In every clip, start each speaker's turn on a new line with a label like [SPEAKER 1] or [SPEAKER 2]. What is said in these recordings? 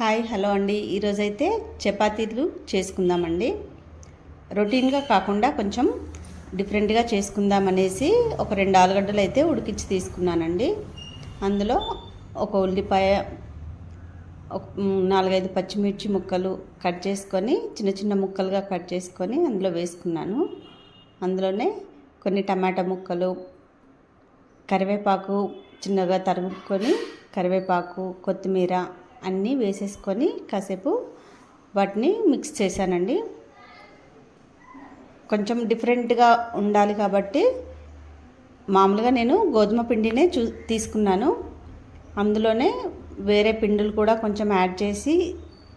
[SPEAKER 1] Hi hello అండి. ఈరోజైతే చపాతీలు చేసుకుందామండి. రొటీన్గా కాకుండా కొంచెం డిఫరెంట్గా చేసుకుందాం అనేసి ఒక రెండు ఆలుగడ్డలు అయితే ఉడికించి తీసుకున్నానండి. అందులో ఒక ఉల్లిపాయ నాలుగైదు పచ్చిమిర్చి ముక్కలు కట్ చేసుకొని చిన్న చిన్న ముక్కలుగా కట్ చేసుకొని అందులో వేసుకున్నాను. అందులోనే కొన్ని టమాటా ముక్కలు కరివేపాకు చిన్నగా తరుగుకొని కరివేపాకు కొత్తిమీర అన్నీ వేసేసుకొని కాసేపు వాటిని మిక్స్ చేశానండి. కొంచెం డిఫరెంట్గా ఉండాలి కాబట్టి మామూలుగా నేను గోధుమ పిండినే చూ తీసుకున్నాను. అందులోనే వేరే పిండులు కూడా కొంచెం యాడ్ చేసి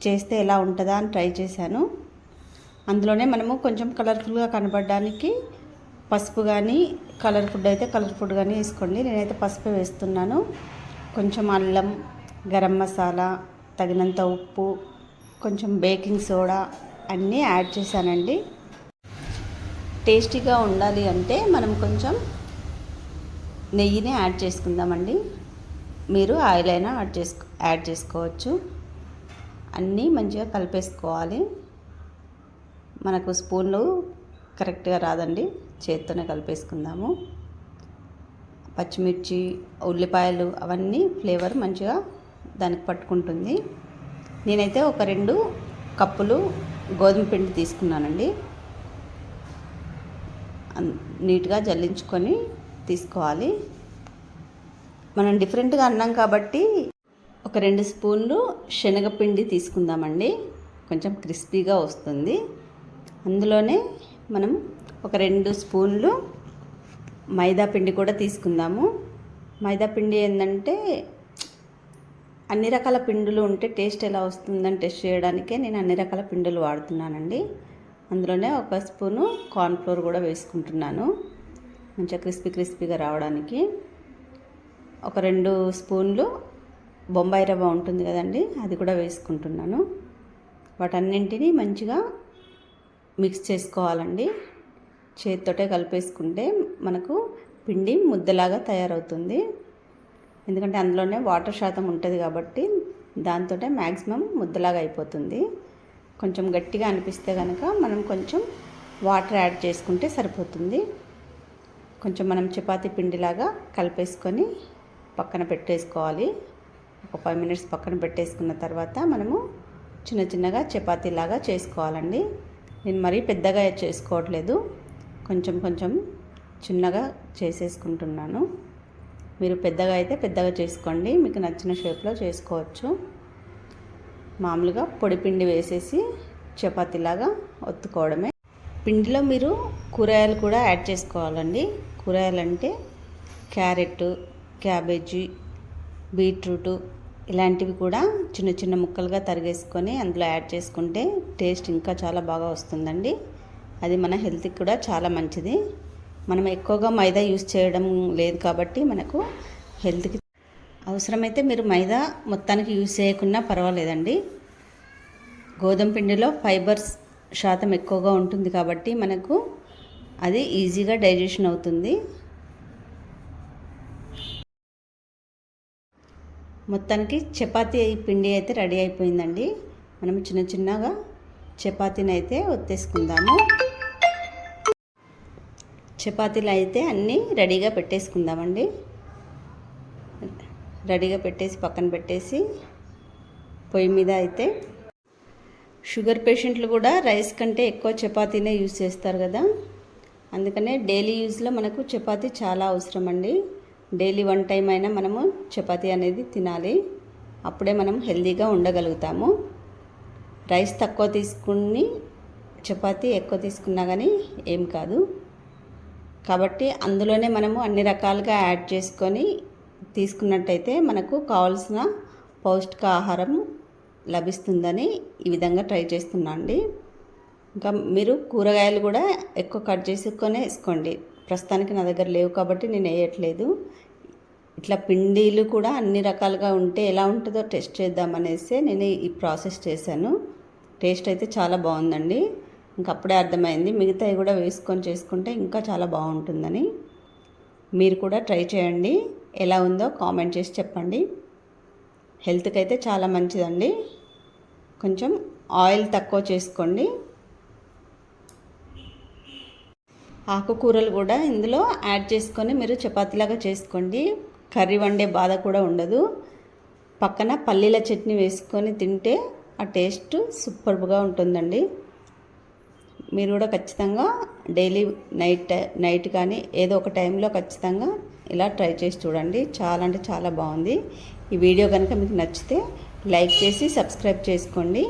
[SPEAKER 1] చేస్తే ఎలా ఉంటుందా అని ట్రై చేశాను. అందులోనే మనము కొంచెం కలర్ఫుల్గా కనపడడానికి పసుపు కానీ కలర్ ఫుడ్ అయితే కలర్ ఫుడ్ కానీ వేసుకోండి. నేనైతే పసుపు వేస్తున్నాను. కొంచెం అల్లం గరం మసాలా తగినంత ఉప్పు కొంచెం బేకింగ్ సోడా అన్నీ యాడ్ చేశానండి. టేస్టీగా ఉండాలి అంటే మనం కొంచెం నెయ్యిని యాడ్ చేసుకుందామండి. మీరు ఆయిల్ అయినా యాడ్ చేసుకో యాడ్ చేసుకోవచ్చు. అన్నీ మంచిగా కలిపేసుకోవాలి. మనకు స్పూన్లు కరెక్ట్గా రాదండి. చేత్తోనే కలిపేసుకుందాము. పచ్చిమిర్చి ఉల్లిపాయలు అవన్నీ ఫ్లేవర్ మంచిగా దానికి పట్టుకుంటుంది. నేనైతే ఒక రెండు కప్పులు గోధుమ పిండి తీసుకున్నానండి. నీట్గా జల్లించుకొని తీసుకోవాలి. మనం డిఫరెంట్గా అన్నాం కాబట్టి ఒక రెండు స్పూన్లు శనగపిండి తీసుకుందామండి. కొంచెం క్రిస్పీగా వస్తుంది. అందులోనే మనం ఒక రెండు స్పూన్లు మైదా పిండి కూడా తీసుకుందాము. మైదా పిండి ఏంటంటే అన్ని రకాల పిండులు ఉంటే టేస్ట్ ఎలా వస్తుందని టెస్ట్ చేయడానికే నేను అన్ని రకాల పిండులు వాడుతున్నానండి. అందులోనే ఒక స్పూను కార్న్ఫ్లోర్ కూడా వేసుకుంటున్నాను. మంచిగా క్రిస్పీ క్రిస్పీగా రావడానికి. ఒక రెండు స్పూన్లు బొంబాయి రవ్వ ఉంటుంది కదండి అది కూడా వేసుకుంటున్నాను. వాటన్నింటినీ మంచిగా మిక్స్ చేసుకోవాలండి. చేతితోటే కలిపేసుకుంటే మనకు పిండి ముద్దలాగా తయారవుతుంది. ఎందుకంటే అందులోనే వాటర్ శాతం ఉంటుంది కాబట్టి దాంతో మ్యాక్సిమం ముద్దలాగా అయిపోతుంది. కొంచెం గట్టిగా అనిపిస్తే కనుక మనం కొంచెం వాటర్ యాడ్ చేసుకుంటే సరిపోతుంది. కొంచెం మనం చపాతి పిండిలాగా కలిపేసుకొని పక్కన పెట్టేసుకోవాలి. ఒక ఫైవ్ మినిట్స్ పక్కన పెట్టేసుకున్న తర్వాత మనము చిన్న చిన్నగా చపాతీలాగా చేసుకోవాలండి. నేను మరీ పెద్దగా చేసుకోవట్లేదు. కొంచెం కొంచెం చిన్నగా చేసేసుకుంటున్నాను. మీరు పెద్దగా అయితే పెద్దగా చేసుకోండి. మీకు నచ్చిన షేప్లో చేసుకోవచ్చు. మామూలుగా పొడి పిండి వేసేసి చపాతీలాగా ఒత్తుకోవడమే. పిండిలో మీరు కూరగాయలు కూడా యాడ్ చేసుకోవాలండి. కూరగాయలు అంటే క్యారెట్ క్యాబేజీ బీట్రూట్ ఇలాంటివి కూడా చిన్న చిన్న ముక్కలుగా తరిగేసుకొని అందులో యాడ్ చేసుకుంటే టేస్ట్ ఇంకా చాలా బాగా వస్తుందండి. అది మన హెల్త్కి కూడా చాలా మంచిది. మనం ఎక్కువగా మైదా యూస్ చేయడం లేదు కాబట్టి మనకు హెల్త్కి అవసరమైతే మీరు మైదా మొత్తానికి యూస్ చేయకున్నా పర్వాలేదండి. గోధుమ పిండిలో ఫైబర్స్ శాతం ఎక్కువగా ఉంటుంది కాబట్టి మనకు అది ఈజీగా డైజెషన్ అవుతుంది. మొత్తానికి చపాతీ పిండి అయితే రెడీ అయిపోయిందండి. మనం చిన్న చిన్నగా చపాతీని అయితే ఒత్తేసుకుందాము. చపాతీలు అయితే అన్నీ రెడీగా పెట్టేసుకుందామండి. రెడీగా పెట్టేసి పక్కన పెట్టేసి పొయ్యి మీద అయితే షుగర్ పేషెంట్లు కూడా రైస్ కంటే ఎక్కువ చపాతీనే యూజ్ చేస్తారు కదా. అందుకనే డైలీ యూజ్లో మనకు చపాతీ చాలా అవసరం అండి డైలీ వన్ టైం అయినా మనము చపాతీ అనేది తినాలి. అప్పుడే మనం హెల్తీగా ఉండగలుగుతాము. రైస్ తక్కువ తీసుకుని చపాతీ ఎక్కువ తీసుకున్నా కానీ ఏం కాదు. కాబట్టి అందులోనే మనము అన్ని రకాలుగా యాడ్ చేసుకొని తీసుకున్నట్టయితే మనకు కావాల్సిన పౌష్టిక ఆహారం లభిస్తుందని ఈ విధంగా ట్రై చేస్తున్నా అండి. ఇంకా మీరు కూరగాయలు కూడా ఎక్కువ కట్ చేసుకొని వేసుకోండి. ప్రస్తుతానికి నా దగ్గర లేవు కాబట్టి నేను వేయట్లేదు. ఇట్లా పిండిలు కూడా అన్ని రకాలుగా ఉంటే ఎలా ఉంటుందో టెస్ట్ చేద్దామనేసి నేను ఈ ప్రాసెస్ చేశాను. టేస్ట్ అయితే చాలా బాగుందండి. ఇంకప్పుడే అర్థమైంది. మిగతావి కూడా వేసుకొని చేసుకుంటే ఇంకా చాలా బాగుంటుందని. మీరు కూడా ట్రై చేయండి. ఎలా ఉందో కామెంట్ చేసి చెప్పండి. హెల్త్కి అయితే చాలా మంచిదండి. కొంచెం ఆయిల్ తక్కువ చేసుకోండి. ఆకుకూరలు కూడా ఇందులో యాడ్ చేసుకొని మీరు చపాతీలాగా చేసుకోండి. కర్రీ వండే బాధ కూడా ఉండదు. పక్కన పల్లీల చట్నీ వేసుకొని తింటే ఆ టేస్ట్ సూపర్గా ఉంటుందండి. మీరు కూడా ఖచ్చితంగా డైలీ నైట్ నైట్ కానీ ఏదో ఒక టైంలో ఖచ్చితంగా ఇలా ట్రై చేసి చూడండి. చాలా అంటే చాలా బాగుంది. ఈ వీడియో కనుక మీకు నచ్చితే లైక్ చేసి సబ్స్క్రైబ్ చేసుకోండి.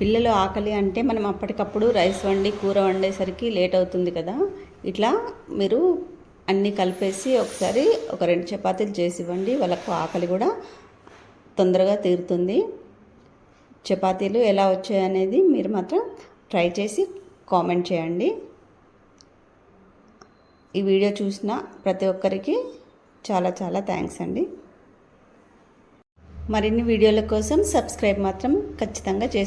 [SPEAKER 1] పిల్లలు ఆకలి అంటే మనం అప్పటికప్పుడు రైస్ వండి కూర వండేసరికి లేట్ అవుతుంది కదా. ఇట్లా మీరు అన్నీ కలిపేసి ఒకసారి ఒక రెండు చపాతీలు చేసి ఇవ్వండి. వాళ్ళకు ఆకలి కూడా తొందరగా తీరుతుంది. చపాతీలు ఎలా వచ్చాయనేది మీరు మాత్రం ట్రై చేసి కామెంట్ చేయండి. ఈ వీడియో చూసిన ప్రతి ఒక్కరికి చాలా చాలా థ్యాంక్స్ అండి. మరిన్ని వీడియోల కోసం సబ్స్క్రైబ్ మాత్రం ఖచ్చితంగా చేసి